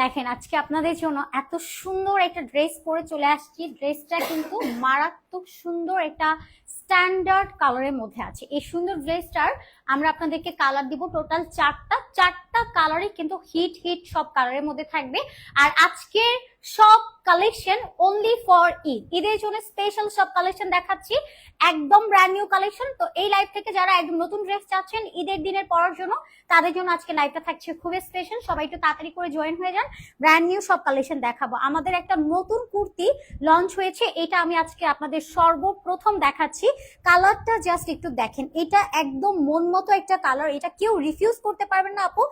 দেখেন, আজকে আপনাদের জন্য এত সুন্দর একটা ড্রেস পরে চলে আসছি। ড্রেসটা কিন্তু মারাত্মক সুন্দর একটা স্ট্যান্ডার্ড কালারের মধ্যে আছে। এই সুন্দর ড্রেসটার আমরা আপনাদেরকে কালার দিব টোটাল চারটা। চারটা কালারই কিন্তু হিট হিট সব কালারের মধ্যে থাকবে। আর আজকের সব কালেকশন অনলি ফর ঈদ। ঈদের জন্য স্পেশাল সব কালেকশন দেখাচ্ছি। একদম ব্র্যান্ড নিউ কালেকশন তো এই লাইভ থেকে যারা একদম নতুন ড্রেস চাচ্ছেন, ঈদের দিনের পরার জন্য তাদের জন্য আজকে লাইভটা থাকছে খুবই স্পেশাল সবাই একটু তাড়াতাড়ি করে জয়েন হয়ে যান। ব্র্যান্ড নিউ সব কালেকশন দেখাবো। আমাদের একটা নতুন কুর্তি লঞ্চ হয়েছে। এটা আমি আজকে আপনাদের সর্বপ্রথম দেখাচ্ছি। কালারটা জাস্ট একটু দেখেন। এটা একদম মন মতো একটা কালার এটা কেউ রিফিউজ করতে পারবেন না আপু।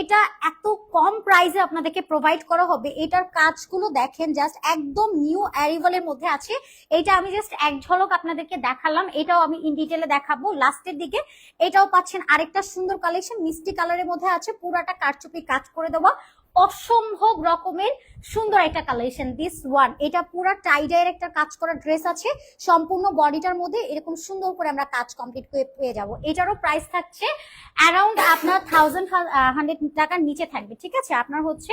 এটা এত কম প্রাইসে আপনাদেরকে প্রোভাইড করা হবে। এটার কাজগুলো দেখেন জাস্ট একদম নিউ অ্যারিভালের মধ্যে আছে। এটা আমি জাস্ট এক ঝলক আপনাদেরকে দেখালাম, এটাও আমি ইন ডিটেলে দেখাবো লাস্টের দিকে। এটাও পাচ্ছেন আরেকটা সুন্দর কালেকশন মিষ্টি কালারের মধ্যে আছে, পুরাটা কারচুপি কাজ করে দেওয়া। অসম্ভব রকমের সুন্দর একটা কালেকশন দিস ওয়ান এটা পুরো টাইডাইয়ের একটা কাজ করা ড্রেস আছে। সম্পূর্ণ বডিটার মধ্যে এরকম সুন্দর করে আমরা কাজ কমপ্লিট করে পেয়ে যাব। এটারও প্রাইস থাকছে অ্যারাউন্ড আপনার থাউজেন্ড হান্ড্রেড টাকার নিচে থাকবে, ঠিক আছে? আপনার হচ্ছে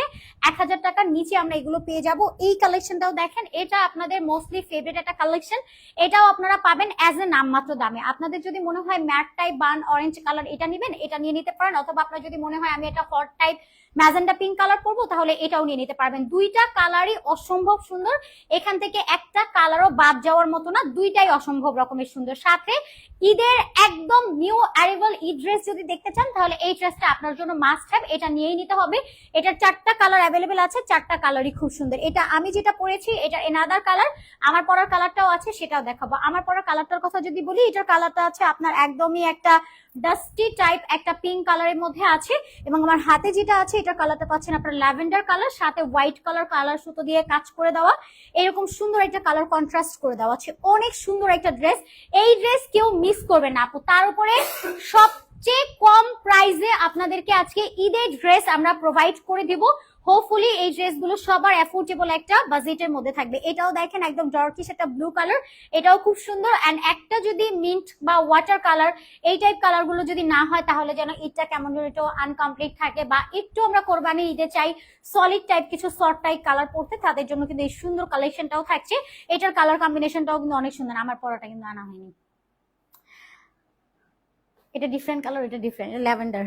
এক হাজার টাকার নিচে আমরা এগুলো পেয়ে যাব। এই কালেকশনটাও দেখেন, এটা আপনাদের মোস্টলি ফেভারিট একটা কালেকশন এটাও আপনারা পাবেন অ্যাজ এ নামমাত্র দামে। আপনাদের যদি মনে হয় matte type burnt orange colour এটা নেবেন, এটা নিয়ে নিতে পারেন। অথবা আপনার যদি মনে হয় আমি এটা for type magenta pink colour করব তাহলে এটাও নিয়ে নিতে পারবেন। দুইটা কালারই অসম্ভব সুন্দর। এখান থেকে একটা কালারও বাদ যাওয়ার মতো না, দুইটাই অসম্ভব রকমের সুন্দর। সাথে ঈদের একদম নিউ অ্যারিভাল ঈদ ড্রেস যদি দেখতে চান, তাহলে এই ড্রেসটা আপনার জন্য মাস্ট হ্যাভ এটা নিয়েই নিতে হবে। এটার চারটা কালার অ্যাভেলেবেল আছে, চারটা কালারই খুব সুন্দর। এটা আমি যেটা পরেছি, এটা এনাদার কালার আমার পরার কালারটাও আছে, সেটাও দেখাবো। আমার পরার কালারটার কথা যদি বলি, এটার কালারটা আছে আপনার একদমই একটা ডাস্টি টাইপ একটা পিঙ্ক কালারের মধ্যে আছে। এবং আমার হাতে যেটা আছে, এটার কালারটা পাচ্ছেন আপনার ল্যাভেন্ডার কালার সাথে হোয়াইট কালার কালার সুতো দিয়ে কাজ করে দেওয়া। এরকম সুন্দর একটা কালার কন্ট্রাস্ট করে দেওয়া আছে। অনেক সুন্দর একটা ড্রেস এই ড্রেস কেউ মিস করবে না আপু। তার উপরে সবচেয়ে কম প্রাইসে আপনাদেরকে আজকে ঈদের ড্রেস আমরা প্রোভাইড করে দিব। হোপফুলি এই ড্রেসগুলো সবার অ্যাফোর্ডেবল একটা বাজেটের মধ্যে থাকবে। এটাও দেখেন একদম ডর্কিশ একটা ব্লু কালার এটাও খুব সুন্দর। অ্যান্ড একটা যদি মিন্ট বা ওয়াটার কালার এই টাইপ কালারগুলো যদি না হয়, তাহলে যেন ঈদটা কেমন যেন একটু আনকমপ্লিট থাকে বা একটু আমরা কোরবানি ঈদে চাই সলিড টাইপ কিছু শর্ট টাইপ কালার পড়তে তাদের জন্য কিন্তু এই সুন্দর কালেকশনটাও থাকছে। এটার কালার কম্বিনেশনটাও কিন্তু অনেক সুন্দর। আমার পরাটা কিন্তু আনা হয়নি। এটা ডিফারেন্ট কালার এটা ডিফারেন্ট ল্যাভেন্ডার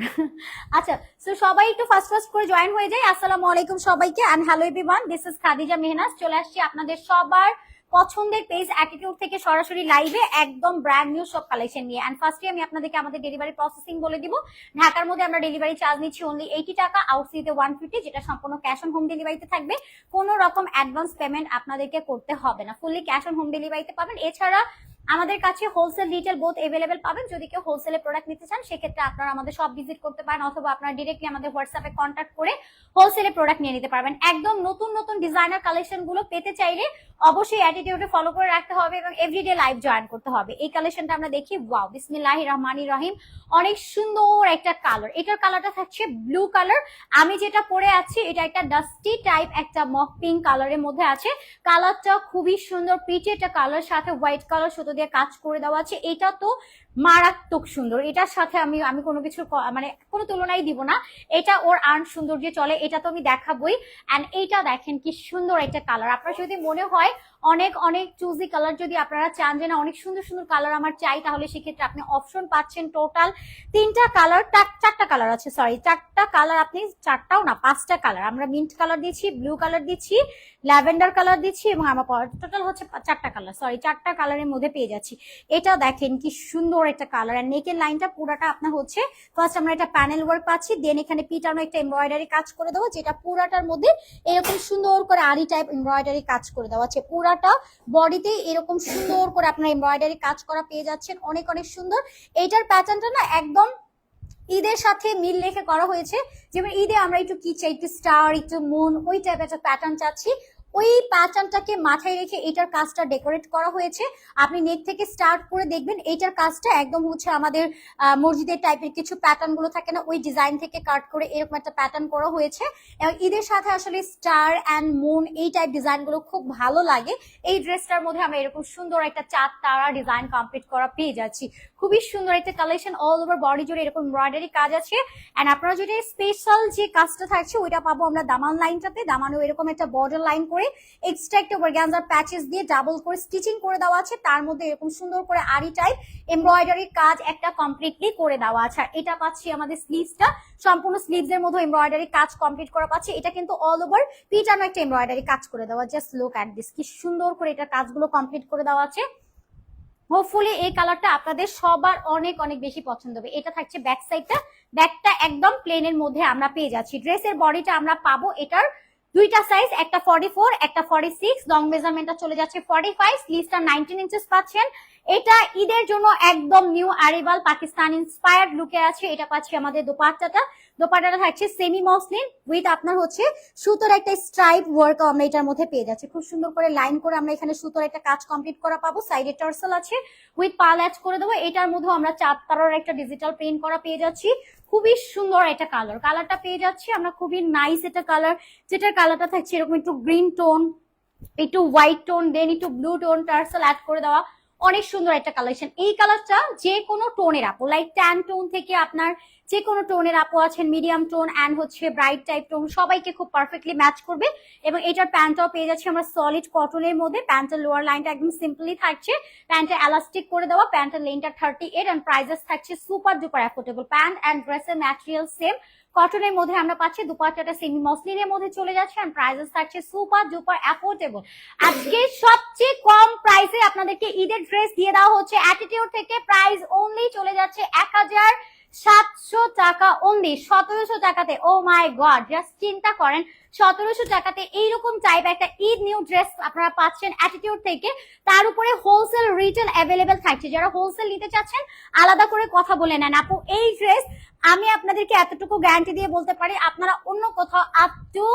আচ্ছা সো সবাই একটু ফার্স্ট ফার্স্ট করে জয়েন হয়ে যায় আসসালামু আলাইকুম সবাইকে and hello everyone this is Khadija Mehnaz চলে আসছি আপনাদের সবার পছন্দের পেজ অ্যাটিটিউড থেকে সরাসরি লাইভে একদম ব্র্যান্ড নিউ সব কালেকশন নিয়ে। অ্যান্ড ফার্স্টে আমি আপনাদেরকে আমাদের ডেলিভারি প্রসেসিং বলে দিব। ঢাকার মধ্যে আমরা ডেলিভারি চার্জ নিচ্ছি অনলি এইটি টাকা আউটসিতে ওয়ান ফিফটি যেটা সম্পূর্ণ ক্যাশ অন হোম ডেলিভারিতে থাকবে। কোনো রকম অ্যাডভান্স পেমেন্ট আপনাদেরকে করতে হবে না। ফুললি ক্যাশ অন হোম ডেলিভারিতে পাবেন। এছাড়া আমাদের কাছে হোলসেল রিটেল বোথ এভেলেবেল পাবেন। যদি কেউ হোলসেলে প্রোডাক্ট নিতে চান, সেক্ষেত্রে আপনারা আমাদের সব ভিজিট করতে পারেন অথবা আপনারা ডিরেক্টলি আমাদের হোয়াটসঅ্যাপে কন্ট্যাক্ট করে হোলসেলে প্রোডাক্ট নিয়ে নিতে পারবেন। একদম নতুন নতুন ডিজাইনার কালেকশনগুলো পেতে চাইলে অবশ্যই অ্যাটিটিউডে ফলো করে রাখতে হবে এবং এভরিডে লাইভ জয়েন করতে হবে। এই কালেকশনটা আমরা দেখি ওয়াও বিসমিল্লাহ রহমানি রহিম। অনেক সুন্দর একটা কালার এটার কালারটা থাকছে ব্লু কালার আমি যেটা পরে আছি, এটা একটা ডাস্টি টাইপ একটা মক পিঙ্ক কালারের মধ্যে আছে। কালারটা খুবই সুন্দর পিচে একটা কালার সাথে হোয়াইট কালার সুতো দিয়ে কাজ করে দেওয়া আছে। এটা তো মারাত্মক সুন্দর। এটার সাথে আমি আমি কোনো কিছু মানে কোনো তুলনাই দিব না। এটা ওর আর্ন সুন্দর সৌন্দর্য চলে, এটা তো আমি দেখাবই। অ্যান্ড এইটা দেখেন কি সুন্দর একটা কালার আপনার যদি মনে হয় অনেক অনেক চুজি কালার যদি আপনারা চান যে না, অনেক সুন্দর সুন্দর কালার আমার চাই, তাহলে সেক্ষেত্রে আপনি অপশন পাচ্ছেন টোটাল তিনটা কালার চারটা কালার আছে সরি চারটা কালার আপনি, চারটাও না, পাঁচটা কালার আমরা মিন্ট কালার দিচ্ছি ব্লু কালার দিচ্ছি ল্যাভেন্ডার কালার দিচ্ছি এবং আমার টোটাল হচ্ছে চারটা কালার সরি চারটা কালারের মধ্যে পেয়ে যাচ্ছি। এটা দেখেন কি সুন্দর একটা কালার আর নেকের লাইনটা পুরাটা আপনার হচ্ছে ফার্স্ট আমরা একটা প্যানেল ওয়ার্ক পাচ্ছি দেন এখানে পিটানো একটা এমব্রয়ডারি কাজ করে দেবো, যেটা পুরাটার মধ্যে এরকম সুন্দর করে আরি টাইপ এমব্রয়ডারি কাজ করে দেওয়া আছে। পুরাটা বডিতে এরকম সুন্দর করে আপনার এমব্রয়ডারি কাজ করা পেয়ে যাচ্ছেন, অনেক অনেক সুন্দর। এইটার প্যাটার্নটা না একদম ঈদের সাথে মিল রেখে করা হয়েছে। যেমন ঈদে আমরা একটু কি চাই, একটু স্টার একটু মুন ওই টাইপের একটা প্যাটার্ন চাচ্ছি। ওই প্যাটার্নটাকে মাথায় রেখে এটার কাজটা ডেকোরেট করা হয়েছে। আপনি নেট থেকে স্টার্ট করে দেখবেন এইটার কাজটা একদম হচ্ছে আমাদের মসজিদের টাইপের কিছু প্যাটার্নগুলো থাকে না, ওই ডিজাইন থেকে কাট করে এরকম একটা প্যাটার্ন করা হয়েছে। এবং ঈদের সাথে আসলে স্টার অ্যান্ড মুন এই টাইপ ডিজাইনগুলো খুব ভালো লাগে। এই ড্রেসটার মধ্যে আমরা এরকম সুন্দর একটা চার তারা ডিজাইন কমপ্লিট করা পেয়ে যাচ্ছি। খুবই সুন্দর একটা কালেকশন অল ওভার বডি জুড়ে এরকম এমব্রয়ডারি কাজ আছে। এন্ড আপনারা যদি স্পেশাল যে কাজটা থাকছে, ওইটা পাবো আমরা দামান লাইনটাতে দামানেও এরকম একটা বর্ডার লাইন করে এক্সট্রা একটা অর্গানজার প্যাচেস দিয়ে ডাবল করে স্টিচিং করে দেওয়া আছে। তার মধ্যে এরকম সুন্দর করে আরি টাইপ এমব্রয়ডারি কাজ একটা কমপ্লিটলি করে দেওয়া আছে। আর এটা পাচ্ছি আমাদের স্লিভসটা সম্পূর্ণ স্লিভস এর মধ্যে এমব্রয়ডারি কাজ কমপ্লিট করা পাচ্ছি। এটা কিন্তু অল ওভার পিটানো একটা এমব্রয়ডারি কাজ করে দেওয়া। জাস্ট লুক অ্যাট দিস কি সুন্দর করে এটা কাজগুলো কমপ্লিট করে দেওয়া আছে। হোপফুলি এই কালারটা আপনাদের সবার অনেক অনেক বেশি পছন্দ হবে। এটা থাকছে ব্যাক সাইডটা ব্যাকটা একদম প্লেনের মধ্যে আমরা পেয়ে যাচ্ছি। ড্রেসের বডিটা আমরা পাবো এটার দুইটা সাইজ একটা ফর্টি ফোর একটা ফর্টি সিক্স লং মেজারমেন্টটা চলে যাচ্ছে ফর্টি ফাইভ স্লিভসটা নাইনটিন ইঞ্চেস পাচ্ছেন। এটা ঈদের জন্য একদম নিউ আরিবাল পাকিস্তান ইন্সপায়ার্ড লুকে আছে। এটা পাচ্ছি আমাদের দোপাট্টাটা। দোপাট্টাটা থাকছে সেমি মসলিন উইথ আপনার হচ্ছে সুতোর একটা স্ট্রাইপ ওয়ার্ক আমরা এটার মধ্যে পেয়ে যাচ্ছি। খুব সুন্দর করে লাইন করে আমরা এখানে সুতোর একটা কাজ কমপ্লিট করা পাবো। সাইডে টার্সেল আছে। উইথ পাল অ্যাড করে দেবো। এটার মধ্যেও আমরা চার তারার একটা ডিজিটাল প্রিন্ট করা পেয়ে যাচ্ছি। খুবই সুন্দর একটা কালার কালারটা পেয়ে যাচ্ছি। আমরা খুবই নাইস একটা কালার যেটার কালারটা থাকছে এরকম একটু গ্রিন টোন একটু হোয়াইট টোন দেন একটু ব্লু টোন টার্সেল অ্যাড করে দেওয়া। অনেক সুন্দর একটা কালেকশন এই কালারটা যে কোনো টোনের আপু লাইক ট্যান টোন থেকে আপনার যে কোনো টোনের, আপু আছেন মিডিয়াম টোন অ্যান্ড হচ্ছে ব্রাইট টাইপ টোন, সবাইকে খুব পারফেক্টলি ম্যাচ করবে এবং এটার প্যান্টটাও পেয়ে যাচ্ছি আমরা সলিড কটনের মধ্যে। প্যান্টের লোয়ার লাইনটা একদম সিম্পলি থাকছে। প্যান্টটা এলাস্টিক করে দেওয়া, প্যান্টের লেনটা থার্টি এইট অ্যান্ড প্রাইজেস থাকছে super duper affordable pant and ড্রেসের ম্যাটেরিয়াল সেম কটনের মধ্যে আমরা পাচ্ছি দুপাট্টাটা সেমি মসলিনের মধ্যে চলে যাচ্ছে অ্যান্ড প্রাইজেস থাকছে সুপার ডুপার অ্যাফোর্ডেবল আজকে সবচেয়ে কম প্রাইসে আপনাদেরকে ঈদের ড্রেস দিয়ে দেওয়া হচ্ছে। অ্যাটিটিউড থেকে প্রাইস অনলি চলে যাচ্ছে এক হাজার সাতশো টাকা অনলি সতেরোশো টাকাতে, ও মাই গড জাস্ট চিন্তা করেন, সতেরোশো টাকাতে এইরকম টাইপ একটা ঈদ নিউ ড্রেস আপনারা পাচ্ছেন অ্যাটিটিউড থেকে, তার উপরে হোলসেল রিটেল অ্যাভেলেবেল থাকছে। যারা হোলসেল নিতে চাচ্ছেন, আলাদা করে কথা বলে নেন। আপু, এই ড্রেস আমি আপনাদেরকে এতটুকু গ্যারান্টি দিয়ে বলতে পারি, আপনারা অন্য কোথাও আপ টু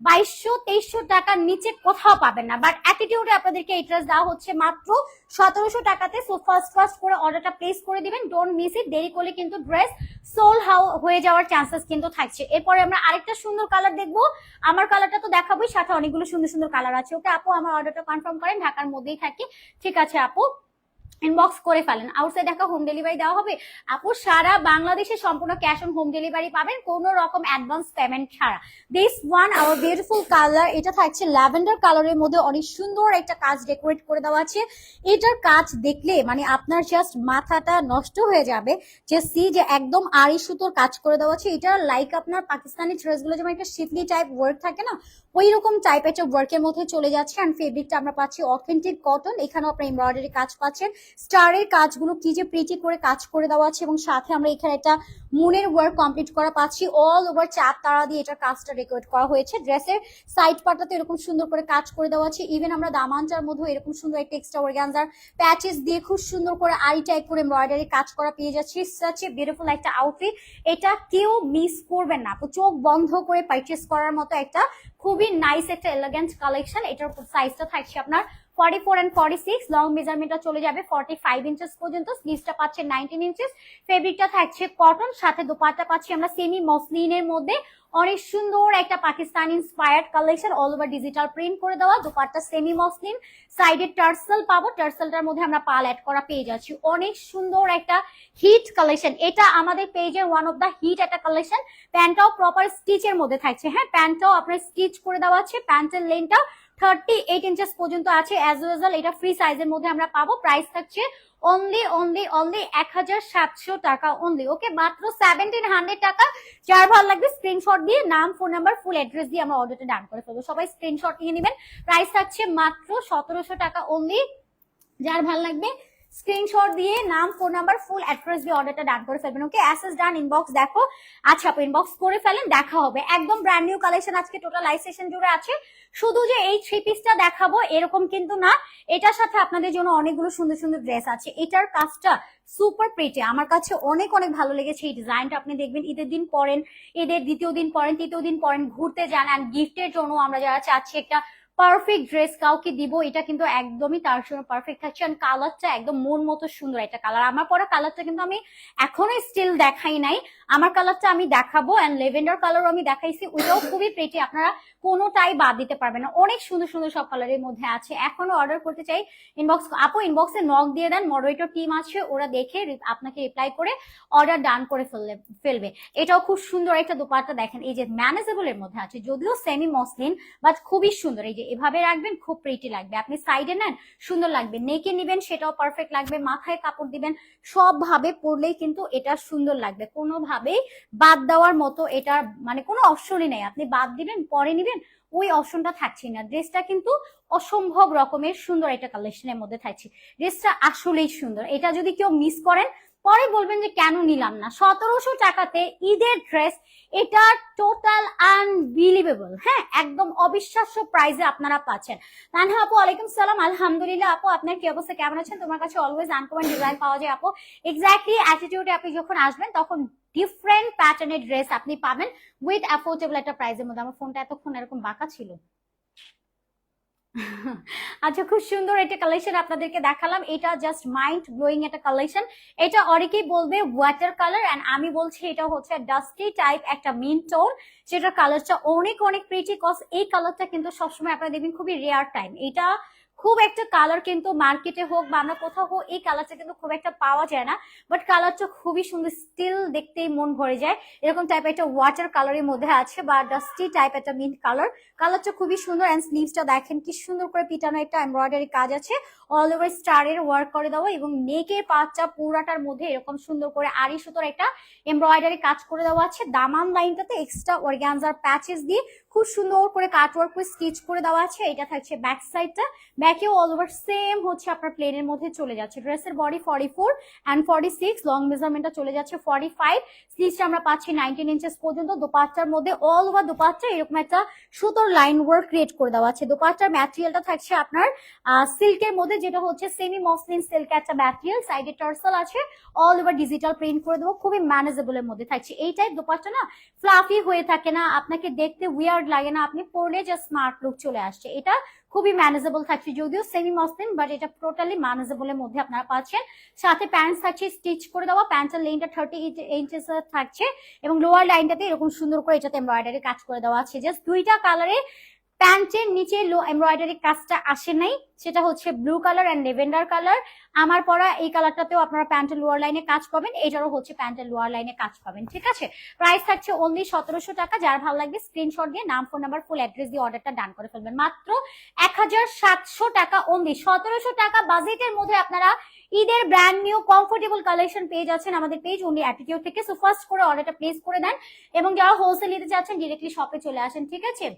বাইশশো, তেইশশো টাকার নিচে কোথাও পাবেন না। বাট অ্যাটিটিউডে আপনাদেরকে এই দেওয়া হচ্ছে মাত্র সতেরোশো টাকাতে। সো ফার্স্ট ফার্স্ট করে অর্ডারটা প্লেস করে দিবেন। ডোন্ট মিস ইট দেরি করলে কিন্তু ড্রেস সোল হাউ হয়ে যাওয়ার চান্সেস কিন্তু থাকছে। এরপরে আমরা আরেকটা সুন্দর কালার দেখব। আমার কালারটা তো দেখাবোই, সাথে অনেকগুলো সুন্দর সুন্দর কালার আছে। ওকে আপু, আমার অর্ডারটা কনফার্ম করেন। ঢাকার মধ্যেই থাকি। ঠিক আছে, আপু। ইনবক্স করে ফেলেন। আউটসাইড ঢাকা হোম ডেলিভারি দেওয়া হবে। আপু, সারা বাংলাদেশে সম্পূর্ণ ক্যাশ অন হোম ডেলিভারি পাবেন, কোনো রকম অ্যাডভান্স পেমেন্ট ছাড়া। This one our beautiful colour এটা থাকছে ল্যাভেন্ডার কালারের মধ্যে অনেক সুন্দর একটা কাজ ডেকোরেট করে দেওয়া আছে। এটার কাজ দেখলে মানে আপনার জাস্ট মাথাটা নষ্ট হয়ে যাবে, যে সি যে একদম আড়ি সুতোর কাজ করে দেওয়া আছে। এটা লাইক আপনার পাকিস্তানি ড্রেসগুলো যেমন একটা শিফলি টাইপ ওয়ার্ক থাকে না ওই রকম টাইপ একটা ওয়ার্কের মধ্যে চলে যাচ্ছে অ্যান্ড ফেব্রিকটা আমরা পাচ্ছি অথেন্টিক কটন এখানেও আপনার এমব্রয়ডারি কাজ পাচ্ছেন। স্টারের কাজগুলো কি যে প্রিটি করে কাজ করে দেওয়া আছে এবং সাথে আমরা এখানে একটা মুনের ওয়ার্ক কমপ্লিট করা পাচ্ছি। অল ওভার চাপ তারা দিয়ে এটার কাজটা ডেকোরেট করা হয়েছে। ড্রেসের সাইড পাটাতে এরকম সুন্দর করে কাজ করে দেওয়া আছে। ইভেন আমরা দামানটার মধ্যে এরকম সুন্দর একটা এক্সট্রা অর্গানজার প্যাচেস দিয়ে খুব সুন্দর করে আরি টাইপ করে এমব্রয়ডারি কাজ করা পেয়ে যাচ্ছি। সাচ বিউটিফুল একটা আউটফিট এটা কেউ মিস করবেন না। চোখ বন্ধ করে পারচেস করার মতো একটা খুবই নাইস একটা এলিগেন্ট কালেকশন এটার সাইজটা থাকছে আপনার forty four and forty six long মেজারমেন্টটা চলে যাবে ফর্টি ফাইভ ইঞ্চেস পর্যন্ত স্লিভসটা পাচ্ছে নাইনটিন ইঞ্চেস ফেব্রিকটা থাকছে কটন সাথে দোপাট্টা পাচ্ছি আমরা সেমি মসলিনের মধ্যে। অনেক সুন্দর একটা Pakistan inspired collection all over digital print করে দেওয়া, দোপাট্টা সেমি মসলিন সাইডে টার্সেল পাবো টার্সেলটার মধ্যে আমরা পাল অ্যাড করা পেয়ে যাচ্ছি। অনেক সুন্দর একটা হিট কালেকশন এটা আমাদের পেজের ওয়ান অফ দা হিট একটা কালেকশন প্যান্টটাও প্রপার স্টিচের মধ্যে থাকছে। হ্যাঁ প্যান্টটাও আপনার স্টিচ করে দেওয়া আছে, প্যান্টের লেনটা থার্টি এইট ইঞ্চেস পর্যন্ত আছে অ্যাজ ওয়েজাল এটা ফ্রি সাইজের মধ্যে আমরা পাবো। প্রাইস থাকছে অনলি অনলি অনলি এক হাজার সাতশো টাকা অনলি ওকে মাত্র সেভেন্টিন হান্ড্রেড টাকা। যার ভালো লাগবে স্ক্রিনশট দিয়ে, নাম ফোন নাম্বার ফুল অ্যাড্রেস দিয়ে আমরা অর্ডারটা ডান করে ফেলব। সবাই স্ক্রিনশট নিয়ে নেবেন। প্রাইস থাকছে মাত্র সতেরোশো টাকা অনলি যার ভালো লাগবে স্ক্রিনশট দিয়ে নাম ফোন নাম্বার ফুল অ্যাড্রেস দিয়ে অর্ডারটা ডান করে ফেলবেন ওকে অ্যাসেস ডান ইনবক্স দেখো। আচ্ছা আপু ইনবক্স করে ফেলেন, দেখা হবে। একদম ব্র্যান্ড নিউ কালেকশন আজকে টোটাল লাইভ সেশন জুড়ে আছে। শুধু যে এই থ্রি পিসটা দেখাবো, এরকম কিন্তু না। এটার সাথে আপনাদের জন্য অনেকগুলো সুন্দর সুন্দর ড্রেস আছে। এটার কাজটা সুপার প্রিটি আমার কাছে অনেক অনেক ভালো লেগেছে এই ডিজাইনটা আপনি দেখবেন, ঈদের দিন পরেন, ঈদের দ্বিতীয় দিন পরেন, তৃতীয় দিন পরেন, ঘুরতে যান অ্যান্ড গিফটের জন্য আমরা যারা চাচ্ছি একটা পারফেক্ট ড্রেস কাউকে দিব, এটা কিন্তু একদমই তার জন্য পারফেক্ট থাকছে আর কালারটা একদম মন মতো সুন্দর একটা কালার আমার পরে কালারটা কিন্তু আমি এখনও স্টিল দেখাই নাই। আমার কালারটা আমি দেখাবো অ্যান্ড লেভেন্ডার কালারও আমি দেখাইছি। ওইটাও খুবই প্রেটি আপনারা কোনোটাই বাদ দিতে পারবে না। অনেক সুন্দর সুন্দর সব কালারের মধ্যে আছে। এখনও অর্ডার করতে চাই। ইনবক্স আপু ইনবক্সে নক দিয়ে দেন। মডারেটর টিম আছে, ওরা দেখে আপনাকে রিপ্লাই করে অর্ডার ডান করে ফেললে, ফেলবে। এটাও খুব সুন্দর একটা দোপাট্টা দেখেন। এই যে ম্যানেজেবল এর মধ্যে আছে, যদিও সেমি মসলিন বাট খুবই সুন্দর। এই যে এভাবে রাখবেন, খুব প্রিটি লাগবে। আপনি সাইডে নেন, সুন্দর লাগবে। নেকে নিবেন, সেটাও পারফেক্ট লাগবে। মাথায় কাপড় দিবেন সব ভাবে পরলেই কিন্তু এটা সুন্দর লাগবে। কোনোভাবেই বাদ দেওয়ার মতো এটা মানে কোনো অপশনই নেই। আপনি বাদ দিবেন, পরে নিবেন ওই অপশনটা থাকছে না। ড্রেসটা কিন্তু অসম্ভব রকমের সুন্দর একটা কালেকশনের মধ্যে থাকছে। ড্রেসটা আসলেই সুন্দর। এটা যদি কেউ মিস করেন, পরে বলবেন যে, কেন নিলাম না? সতেরোশো টাকাতে ঈদের ড্রেস এটা টোটাল আনবিলিভেবল হ্যাঁ একদম অবিশ্বাস্য প্রাইজে আপনারা পাচ্ছেন। তানহা আপু, ওয়ালাইকুম সালাম। আলহামদুলিল্লাহ আপু, আপনার কি অবস্থা? কেমন আছেন? তোমার কাছে অলওয়েজ আনকমন ডিজাইন পাওয়া যায় আপু। এক্স্যাক্টলি অ্যাটিটিউডে আপনি যখন আসবেন, তখন ডিফারেন্ট প্যাটার্নের ড্রেস আপনি পাবেন উইথ অ্যাফোর্ডেবল একটা প্রাইসের মধ্যে। আমার ফোনটা এতক্ষণ এরকম বাঁকা ছিল। আচ্ছা খুব সুন্দর একটা কালেকশন আপনাদেরকে দেখালাম। এটা জাস্ট মাইন্ড ব্লোয়িং একটা কালেকশন এটা অনেকেই বলবে ওয়াটার কালার অ্যান্ড আমি বলছি এটা হচ্ছে ডাস্টি টাইপ একটা মিন টোন যেটার কালারটা অনেক অনেক প্রিটি কজ এই কালারটা কিন্তু সবসময় আপনারা দেখবেন খুবই রেয়ার টাইম এটা খুব একটা কালার কিন্তু মার্কেটে হোক বা আমরা কোথাও হোক, এই কালারটা কিন্তু খুব একটা পাওয়া যায় না। বাট কালারটা খুবই সুন্দর স্টিল দেখতেই মন ভরে যায়। এরকম টাইপ একটা ওয়াটার কালারের মধ্যে আছে বা ডাস্টি টাইপ একটা মিন্ট কালার কালারটা খুবই সুন্দর অ্যান্ড স্লিভসটা দেখেন কি সুন্দর করে পিটানো একটা এমব্রয়ডারি কাজ আছে। অল ওভার স্টারের ওয়ার্ক করে দেওয়া এবং নেকের পাঁচটা পুরাটার মধ্যে এরকম সুন্দর করে আড়ি সুতোর একটা এমব্রয়ডারি কাজ করে দেওয়া আছে। দামান লাইনটাতে এক্সট্রা অর্গ্যানজার প্যাচেস দিয়ে খুব সুন্দর করে কাটওয়ার্ক করে স্টিচ করে দেওয়া আছে। এটা থাকছে ব্যাক সাইডটা ব্যাকেও অল ওভার সেম হচ্ছে আপনার প্লেনের মধ্যে চলে যাচ্ছে। ড্রেসের body forty four and forty six long মেজারমেন্টটা চলে যাচ্ছে ফর্টি ফাইভ স্লিভসটা আমরা পাচ্ছি নাইনটিন ইঞ্চেস পর্যন্ত, দোপাট্টার মধ্যে অল ওভার দোপাট্টা এরকম একটা সুতোর লাইন ওয়ার্ক ক্রিয়েট করে দেওয়া আছে। দোপাট্টার ম্যাটেরিয়ালটা থাকছে আপনার সিল্কের মধ্যে, যেটা হচ্ছে সেমি মসলিন সিল্ক একটা ম্যাটেরিয়াল সাইডে টার্সেল আছে অল ওভার ডিজিটাল প্রিন্ট করে দেবো, খুবই ম্যানেজেবল এর মধ্যে থাকছে। এই টাইপ দোপাট্টা না ফ্লাফি হয়ে থাকে না, আপনাকে দেখতে উইয়ার্ড লাগে না, আপনি পরলে যে স্মার্ট লুক চলে আসছে। এটা খুবই ম্যানেজেবল থাকছে যদিও সেমি মসলিন বাট এটা টোটালি ম্যানেজেবল এর মধ্যে আপনারা পাচ্ছেন। সাথে প্যান্টস থাকছে স্টিচ করে দেওয়া। প্যান্টের লেনটা থার্টি ইঞ্চেস থাকছে। এবং লোয়ার লাইনটাতে এরকম সুন্দর করে এটাতে এমব্রয়ডারি কাজ করে দেওয়া আছে। জাস্ট দুইটা কালারে প্যান্টের নিচে লো এমব্রয়ডারি কাজটা আসে নাই, সেটা হচ্ছে blue colour and lavender colour আমার পরা এই কালারটাতেও আপনারা প্যান্টের লোয়ার লাইনে কাজ পাবেন, এটারও হচ্ছে প্যান্টের লোয়ার লাইনে কাজ পাবেন, ঠিক আছে? প্রাইস থাকছে অনলি সতেরোশো টাকা, যার ভালো লাগবে স্ক্রিনশট দিয়ে নাম ফোন নাম্বার ফুল অ্যাড্রেস দিয়ে অর্ডারটা ডান করে ফেলবেন। মাত্র এক হাজার সাতশো টাকা অনলি সতেরোশো টাকা বাজেটের মধ্যে আপনারা ঈদের ব্র্যান্ড নিউ কমফোর্টেবল কালেকশন পেয়ে যাচ্ছেন আমাদের পেজ অনলি অ্যাটিটিউড থেকে। সো ফার্স্ট করে অর্ডারটা প্লেস করে দেন এবং যারা হোলসেল নিতে চাচ্ছেন ডিরেক্টলি শপে চলে আসেন, ঠিক আছে?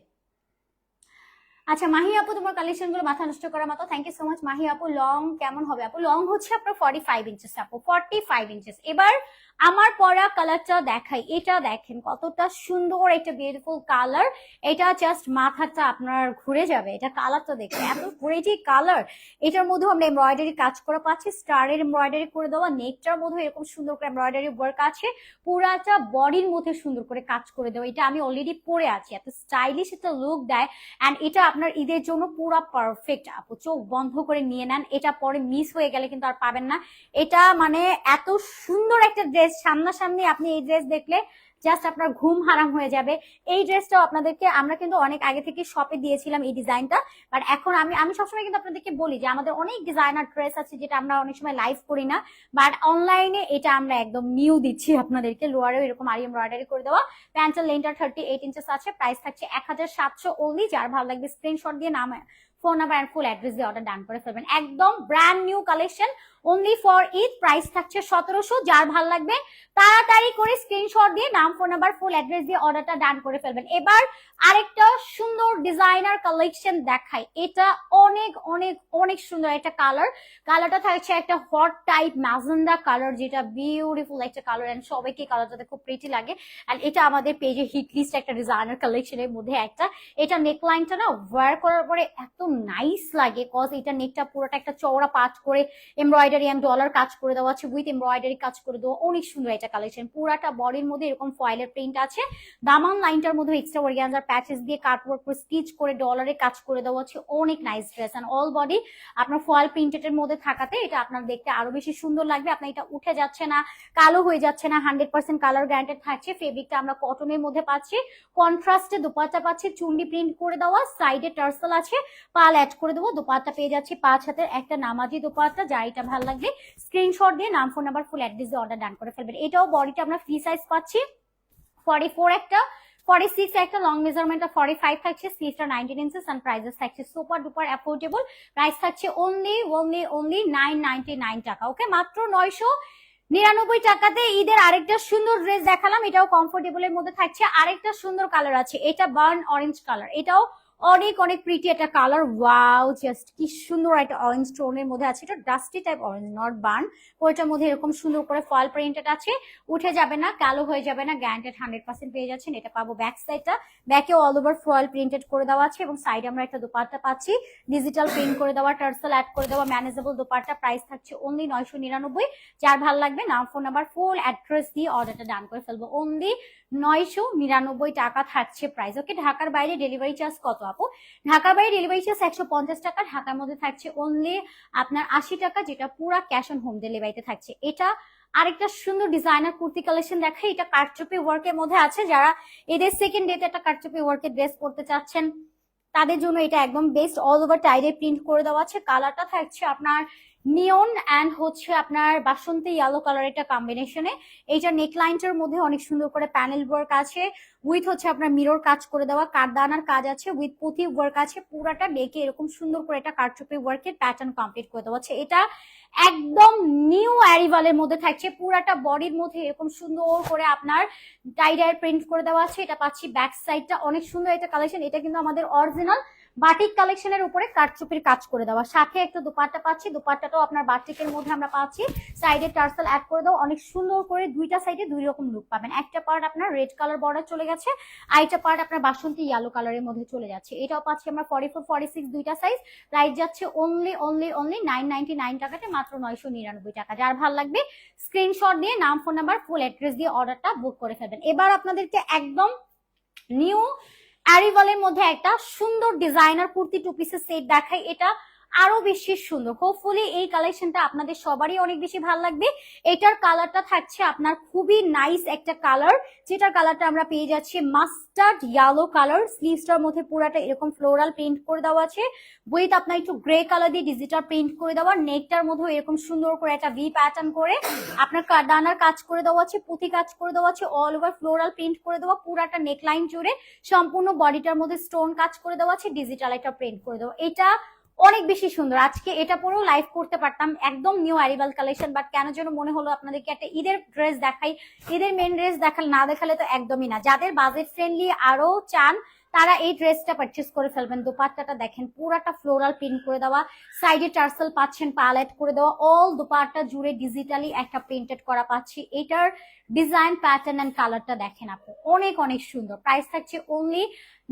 আচ্ছা মাহি আপু, তোমার কালেকশনগুলো মাথা নষ্ট করার মতো। Thank you so much Mahi আপু লং কেমন হবে? আপু লং হচ্ছে আপনার ফর্টি ফাইভ ইঞ্চেস আপু। ফর্টি ফাইভ ইঞ্চেস এবার আমার পরা কালারটা দেখাই, এটা দেখেন কতটা সুন্দর একটা বিউটিফুল কালার এটা জাস্ট মাথাটা আপনার ঘুরে যাবে, এটা কালারটা দেখে এত প্রেটি কালার এটার মধ্যেও আমরা এমব্রয়ডারি কাজ করে পাচ্ছি স্টারের এমব্রয়ডারি করে দেওয়া নেকটার মধ্যে এরকম সুন্দর করে এমব্রয়ডারি ওয়ার্ক আছে, পুরাটা বডির মধ্যে সুন্দর করে কাজ করে দেওয়া, এটা আমি অলরেডি পরে আছি, এত স্টাইলিশ একটা লুক দেয় অ্যান্ড এটা আপনার ঈদের জন্য পুরো পারফেক্ট আপু, চোখ বন্ধ করে নিয়ে নেন, এটা পরে মিস হয়ে গেলে কিন্তু আর পাবেন না, এটা মানে এত সুন্দর একটা ড্রেস সামনাসামনি আপনি এই ড্রেস দেখলে জাস্ট আপনার ঘুম হারাম হয়ে যাবে। এই ড্রেসটাও আপনাদেরকে আমরা কিন্তু অনেক আগে থেকে শপে দিয়েছিলাম এই ডিজাইনটা বাট এখন আমি আমি সবসময় কিন্তু আপনাদেরকে বলি যে আমাদের অনেক ডিজাইনার ড্রেস আছে যেটা আমরা অনেক সময় লাইভ করি না। বাট অনলাইনে এটা আমরা একদম নিউ দিচ্ছি আপনাদেরকে। লোয়ারেও এরকম আরি এমব্রয়ডারি করে দেওয়া। প্যান্টের লেনটা থার্টি এইট ইঞ্চেস আছে। প্রাইস থাকছে এক হাজার সাতশো ওনলি যার ভালো লাগবে স্ক্রিনশট দিয়ে নাম phone number and full address দিয়ে অর্ডার ডান করে ফেলবেন। একদম brand new collection only for Eid price থাকছে সতেরোশো, যার ভালো লাগবে, তাড়াতাড়ি করে স্ক্রিনশট দিয়ে নাম ফোন নাম্বার ফুল অ্যাড্রেস দিয়ে অর্ডারটা ডান করে ফেলবেন। এবার আরেকটা সুন্দর ডিজাইনার কালেকশন দেখাই। এটা অনেক অনেক অনেক সুন্দর একটা কালার কালারটা থাকছে একটা হট টাইপ ম্যাজেন্ডা কালার যেটা বিউটিফুল একটা কালার এন্ড সবাইকে কালারটাতে খুব প্রিটি লাগে। এন্ড এটা আমাদের পেজে হিট লিস্ট একটা ডিজাইনার কালেকশনের মধ্যে একটা। এটা নেকলাইনটা না ওয়ার করার পরে এত নাইস লাগে কজ এটা নেকটা পুরোটা একটা চওড়া পাট করে এমব্রয়ডারি এমব্রয়ডারি অ্যান্ড ডলার কাজ করে দেওয়া আছে উইথ এমব্রয়ডারি কাজ করে দেওয়া, অনেক সুন্দর এটা কালেকশন পুরাটা বডির মধ্যে এরকম ফয়েলের প্রিন্ট আছে। দামান লাইনটার মধ্যে এক্সট্রা অর্গানজার প্যাচেস দিয়ে কাটওয়ার্ক করে স্টিচ করে ডলারে কাজ করে দেওয়া আছে, অনেক nice dress and all body আপনার ফয়েল প্রিন্টেড এর মধ্যে থাকাতে এটা আপনার দেখতে আরও বেশি সুন্দর লাগবে। আপনার এটা উঠে যাচ্ছে না, কালো হয়ে যাচ্ছে না হান্ড্রেড পার্সেন্ট কালার গ্যারান্টেড থাকছে। ফেব্রিকটা আমরা কটনের মধ্যে পাচ্ছি। কন্ট্রাস্টে দোপাট্টা পাচ্ছি, চুন্ডি প্রিন্ট করে দেওয়া সাইডে টার্সেল আছে, পাল অ্যাড করে দেবো, দোপাট্টা পেয়ে যাচ্ছে পাঁচ হাতের একটা নামাজি দোপাট্টা, যা এটা লাগবে। স্ক্রিনশট দিয়ে নাম ফোন নাম্বার ফুল অ্যাড্রেস দিয়ে অর্ডার ডান করে ফেলবেন। এটাও বডিটা আমরা ফ্রি সাইজ পাচ্ছি। ফর্টি ফোর একটা ফর্টি সিক্স একটা লং মেজারমেন্টটা ফর্টি ফাইভ থাকছে। স্লিভটা নাইনটিন ইঞ্চেস অ্যান্ড প্রাইসেস থাকছে সুপার ডুপার অ্যাফোর্ডেবল প্রাইস থাকছে only only only nine ninety nine টাকা ওকে মাত্র নয়শো নিরানব্বই টাকাতে ঈদের আরেকটা সুন্দর ড্রেস দেখালাম। এটাও কমফোর্টেবলের মধ্যে থাকছে। আরেকটা সুন্দর কালার আছে। এটা বার্ন অরেঞ্জ কালার এটাও অনেক অনেক প্রিটি একটা কালার ওয়াও জাস্ট কি সুন্দর একটা অরেঞ্জ টোনের মধ্যে আছে। এটা dusty type orange not burn ওইটার মধ্যে এরকম সুন্দর করে ফয়েল প্রিন্টেড আছে। উঠে যাবে না, কালো হয়ে যাবে না গ্যারান্টেড হান্ড্রেড পার্সেন্ট পেয়ে যাচ্ছেন। এটা পাবো ব্যাক সাইডটা ব্যাকে অল ওভার ফয়েল প্রিন্টেড করে দেওয়া আছে এবং সাইডে আমরা একটা দোপাট্টা পাচ্ছি। ডিজিটাল প্রিন্ট করে দেওয়া টার্সেল অ্যাড করে দেওয়া ম্যানেজেবল দোপাট্টা। প্রাইস থাকছে অনলি নয়শো নিরানব্বই। যার ভালো লাগবে, নাম ফোন নাম্বার ফুল অ্যাড্রেস দিয়ে অর্ডারটা ডান করে ফেলব অনলি নয়শো নিরানব্বই টাকা থাকছে প্রাইস ওকে ঢাকার বাইরে ডেলিভারি চার্জ কত আপু? ঢাকার বাইরে ডেলিভারি চার্জ একশো পঞ্চাশ টাকা, ঢাকার মধ্যে থাকছে অনলি আপনার আশি টাকা, যেটা পুরা ক্যাশ অন হোম ডেলিভারিতে থাকছে। এটা আরেকটা সুন্দর ডিজাইনার কুর্তি কালেকশন দেখা এটা কারচুপি ওয়ার্কের মধ্যে আছে। যারা এদের সেকেন্ড ডেতে একটা কারচুপি ওয়ার্কের ড্রেস পরতে চাচ্ছেন, তাদের জন্য এটা একদম best all over tie dye print করে দেওয়া আছে। কালারটা থাকছে আপনার নিয়ন অ্যান্ড হচ্ছে আপনার বাসন্তী ইয়েলো কালার একটা কম্বিনেশনে এইটা নেকলাইনটার মধ্যে অনেক সুন্দর করে প্যানেল ওয়ার্ক আছে। উইথ হচ্ছে আপনার মিরর কাজ করে দেওয়া, কারদানার কাজ আছে। উইথ পুঁথি ওয়ার্ক আছে। পুরাটা ডেকে এরকম সুন্দর করে একটা কারচুপি ওয়ার্কের প্যাটার্ন কমপ্লিট করে দেওয়া আছে এটা একদম নিউ অ্যারিভালের মধ্যে থাকছে। পুরাটা বডির মধ্যে এরকম সুন্দর করে আপনার টাইডার প্রিন্ট করে দেওয়া আছে। এটা পাচ্ছি ব্যাক সাইডটা অনেক সুন্দর একটা কালেকশন এটা কিন্তু আমাদের অরিজিনাল বাটিক কালেকশনের উপরে কারচুপির কাজ করে দেওয়া। সাথে একটা দুপাট্টা পাচ্ছি, দুপাট্টাটাও আপনার বাটিকের মধ্যে আমরা পাচ্ছি। সাইডে টার্সেল অ্যাড করে দাও, অনেক সুন্দর করে দুইটা সাইডে দুই রকম লুক পাবেন। একটা পার্ট আপনার রেড কালার বর্ডার চলে গেছে আরেকটা পার্ট আপনার বাসন্তী ইয়েলো কালারের মধ্যে চলে যাচ্ছে। এটাও পাচ্ছি আমরা ফর্টি ফোর ফর্টি সিক্স দুইটা সাইজ প্রাইস যাচ্ছে only only only nine ninety nine টাকাতে মাত্র নয়শো নিরানব্বই টাকা। যার ভালো লাগবে স্ক্রিনশট দিয়ে নাম ফোন নাম্বার ফুল অ্যাড্রেস দিয়ে অর্ডারটা বুক করে ফেলবেন। এবার আপনাদেরকে একদম নিউ অ্যারিভালের মধ্যে একটা সুন্দর ডিজাইনার কুর্তি টু পিসের সেট দেখায়। এটা আরও বেশি সুন্দর। হোপফুলি এই কালেকশনটা আপনাদের সবারই অনেক বেশি ভালো লাগবে। এটার কালারটা থাকছে আপনার খুবই নাইস একটা কালার যেটার কালারটা আমরা পেয়ে যাচ্ছি মাস্টার্ড ইয়েলো কালার স্লিভসটার মধ্যে পুরাটা এরকম ফ্লোরাল প্রিন্ট করে দেওয়া আছে। উইথ আপনার একটু গ্রে কালার দিয়ে ডিজিটাল প্রিন্ট করে দেওয়া নেকটার মধ্যে এরকম সুন্দর করে একটা ভি প্যাটার্ন করে আপনার ডানার কাজ করে দেওয়া আছে, পুঁথি কাজ করে দেওয়া আছে অল ওভার ফ্লোরাল প্রিন্ট করে দেওয়া, পুরাটা নেকলাইন জুড়ে সম্পূর্ণ বডিটার মধ্যে স্টোন কাজ করে দেওয়া আছে ডিজিটাল একটা প্রিন্ট করে দেওয়া। এটা অনেক বেশি সুন্দর। আজকে এটা পরেও লাইভ করতে পারতাম, একদম নিউ অ্যারিভাল কালেকশন বাট কেন যেন মনে হলো আপনাদেরকে একটা ঈদের ড্রেস দেখাই। ঈদের মেন ড্রেস দেখাল, না দেখালে তো একদমই না। যাদের বাজেট ফ্রেন্ডলি আরও চান, তারা এই ড্রেসটা পারচেস করে ফেলবেন। দোপাট্টাটা দেখেন, পুরাটা ফ্লোরাল প্রিন্ট করে দেওয়া। সাইডে টার্সেল পাচ্ছেন পালেট করে দেওয়া। অল দোপাট্টা জুড়ে ডিজিটালি একটা প্রিন্টেড করা পাচ্ছি। এটার ডিজাইন প্যাটার্ন অ্যান্ড কালারটা দেখেন আপনি। অনেক অনেক সুন্দর। প্রাইস থাকছে অনলি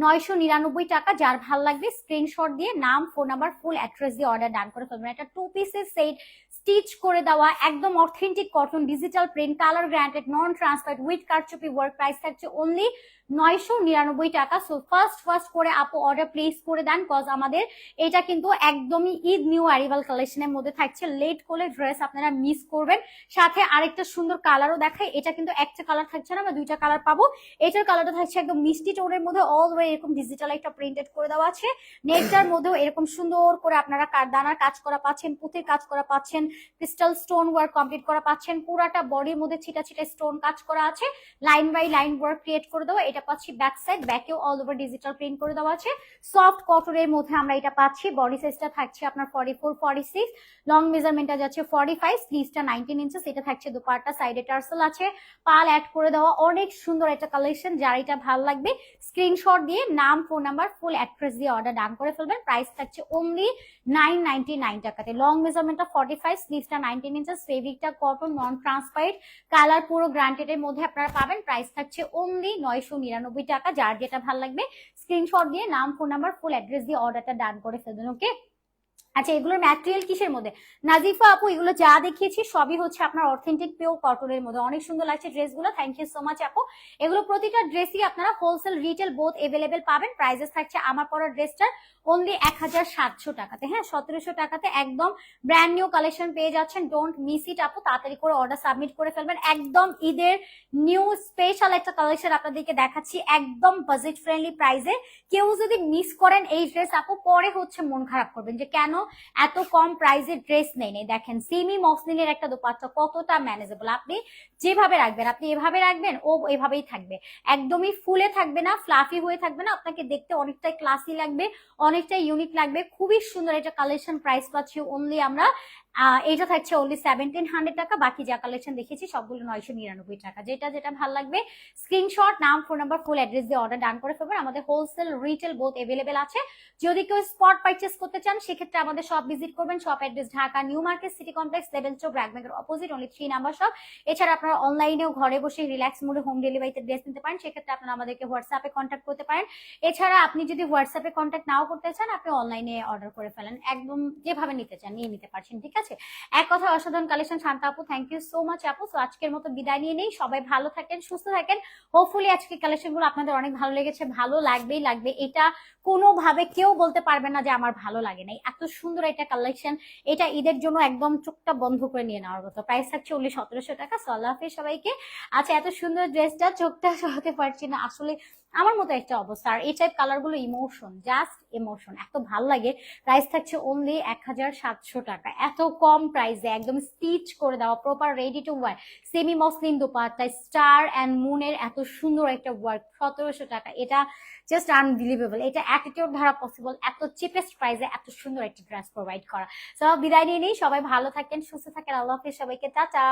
নয়শো নিরানব্বই টাকা, যার ভালো লাগবে স্ক্রিনশট দিয়ে, নাম ফোন নাম্বার ফুল অ্যাড্রেস দিয়ে অর্ডার ডান করে ফেলবেন। একটা টু পিসের সেট স্টিচ করে দেওয়া, একদম authentic cotton digital print colour granted non transparent with কারচুপি ওয়ার্ক প্রাইস থাকছে অনলি নয়শো নিরানব্বই টাকা। সো ফার্স্ট ফার্স্ট করে আপু অর্ডার প্লেস করে দেন কজ আমাদের এটা কিন্তু একদমই ঈদ নিউ অ্যারিভাল কালেকশনের মধ্যে থাকছে। লেট করে ড্রেস আপনারা মিস করবেন। সাথে আরেকটা সুন্দর কালারও দেখায় এটা কিন্তু একটা কালার থাকছে না, আমরা দুইটা কালার পাবো। এটার কালারটা থাকছে একদম মিষ্টি টোনের মধ্যে অল ওয়ে এরকম ডিজিটাল একটা প্রিন্টেড করে দেওয়া আছে। নেকটার মধ্যেও এরকম সুন্দর করে আপনারা দানার কাজ করা পাচ্ছেন, পুঁথির কাজ করা পাচ্ছেন ক্রিস্টাল স্টোন ওয়ার্ক কমপ্লিট করা পাচ্ছেন, পুরাটা বডির মধ্যে ছিটা ছিটা স্টোন কাজ করা আছে। Line by line work create করে দেওয়া এটা পাচ্ছি ব্যাক সাইড ব্যাকেও অল ওভার ডিজিটাল প্রিন্ট করে দেওয়া আছে। সফট কটনের মধ্যে আমরা এটা পাচ্ছি বডি সাইজটা থাকছে আপনার forty four forty six long মেজারমেন্টটা যাচ্ছে ফর্টি ফাইভ স্লিভসটা নাইনটিন ইঞ্চেস এটা থাকছে দুপাটটা সাইডে টার্সেল আছে। পাল অ্যাড করে দেওয়া অনেক সুন্দর একটা কালেকশন যার এটা ভালো লাগবে স্ক্রিনশট দিয়ে নাম ফোন নাম্বার ফুল অ্যাড্রেস দিয়ে অর্ডার ডান করে ফেলবেন। প্রাইস থাকছে অনলি নাইন নাইনটি নাইন টাকাতে লং মেজারমেন্টটা ফর্টি ফাইভ স্লিভসটা নাইনটিন ইঞ্চেস ফেব্রিকটা কটন নন ট্রান্সপারেন্ট কালার পুরো গ্রান্টেড এর মধ্যে আপনারা পাবেন। প্রাইস থাকছে অনলি নয়শো নিরানব্বই টাকা, যার যেটা ভালো লাগবে স্ক্রিনশট দিয়ে, নাম ফোন নাম্বার ফুল অ্যাড্রেস দিয়ে অর্ডারটা ডান করে ফেলবেন ওকে আচ্ছা এগুলোর ম্যাটেরিয়াল কিসের মধ্যে? নাজিফা আপু, এগুলো যা দেখিয়েছি সবই হচ্ছে আপনার অথেন্টিক পিওর কটনের মধ্যে। অনেক সুন্দর লাগছে ড্রেসগুলো। থ্যাংক ইউ সো মাচ আপু। এগুলো প্রতিটা ড্রেসই আপনারা হোলসেল রিটেল বোথ এভেলেবেল পাবেন। প্রাইজেস থাকছে আমার পরা ড্রেসটার অনলি এক হাজার সাতশো টাকাতে। হ্যাঁ সতেরোশো টাকাতে একদম ব্র্যান্ড নিউ কালেকশন পেয়ে যাচ্ছেন। ডোন্ট মিস ইট আপু। তাড়াতাড়ি করে অর্ডার সাবমিট করে ফেলবেন। একদম ঈদের নিউ স্পেশাল একটা কালেকশন আপনাদেরকে দেখাচ্ছি। একদম বাজেট ফ্রেন্ডলি প্রাইসে কেউ যদি মিস করেন এই ড্রেস আপু, পরে হচ্ছে মন খারাপ করবেন যে কেন এত কম প্রাইসের ড্রেস নেই নেই। দেখেন সেমি মসলিনের একটা দোপাট্টা কতটা ম্যানেজেবল আপনি যেভাবে রাখবেন, আপনি এভাবে রাখবেন, ও এভাবেই থাকবে। একদমই ফুলে থাকবে না ফ্লাফি হয়ে থাকবে না, আপনাকে দেখতে অনেকটাই ক্লাসি লাগবে, অনেকটাই ইউনিক লাগবে। খুবই সুন্দর এটা কালেকশন প্রাইস পাচ্ছি অনলি আমরা এটা থাকছে অনলি সেভেন্টিন হান্ড্রেড টাকা, বাকি যা কালেকশন দেখেছি সবগুলো নয়শো নিরানব্বই টাকা। যেটা যেটা ভালো লাগবে স্ক্রিনশট নাম ফোন নাম্বার ফুল অ্যাড্রেস দিয়ে অর্ডার ডান করে ফেলবেন। আমাদের হোলসেল রিটেল বোথ এভেলেবেল আছে। যদি কেউ স্পট পারচেস করতে চান, সেক্ষেত্রে আমাদের শপ ভিজিট করবেন। Shop address Dhaka new market city complex level চোখ ব্র্যাক ব্যাংকের opposite only three number shop এছাড়া আপনারা অনলাইনেও ঘরে বসে রিল্যাক্স মোডে হোম ডেলিভারিতে ড্রেস নিতে পারেন। সেক্ষেত্রে আপনারা আমাদেরকে হোয়াটসঅ্যাপে কন্ট্যাক্ট করতে পারেন। এছাড়া আপনি যদি হোয়াটসঅ্যাপে কন্ট্যাক্ট নাও করতে চান, আপনি অনলাইনে অর্ডার করে ফেলেন। একদম যেভাবে নিতে চান, নিয়ে নিতে পারছেন, ঠিক আছে? এক কথা অসাধারণ কালেকশন শান্তা আপু থ্যাংক ইউ সো মাচ আপু। সো আজকের মতো বিদায় নিয়ে নেই। সবাই ভালো থাকেন, সুস্থ থাকেন। হোপফুলি আজকে কালেকশনগুলো আপনাদের অনেক ভালো লেগেছে, ভালো লাগবেই লাগবে। এটা কোনোভাবে কেউ বলতে পারবে না যে আমার ভালো লাগে নাই। এত সুন্দর এটা কালেকশন এটা ঈদের জন্য একদম চোখটা বন্ধ করে নিয়ে নেওয়ার মতো। প্রাইস থাকছে উনিশ সতেরোশো টাকা। সো সবাইকে। আচ্ছা এত সুন্দর ড্রেসটা চোখটা সরাতে পারছি না। আসলে আমার মতো একটা অবস্থা। আর এই টাইপ কালারগুলো ইমোশন জাস্ট ইমোশন এত ভালো লাগে। প্রাইস থাকছে অনলি এক হাজার সাতশো টাকা। এত কম প্রাইসে একদম স্টিচ করে দেওয়া proper ready to wear semi muslin dupatta star and মুনের এত সুন্দর একটা ওয়ার্ক সতেরোশো টাকা। এটা জাস্ট আনবিলিভেবল এটা অ্যাটিটিউড ধারা পসিবল এত চিপেস্ট প্রাইসে এত সুন্দর একটা ড্রেস প্রোভাইড করা। সব বিদায় নিয়ে নিই। সবাই ভালো থাকেন, সুস্থ থাকেন। আল্লাহ হাফিজ সবাইকে। টাটা।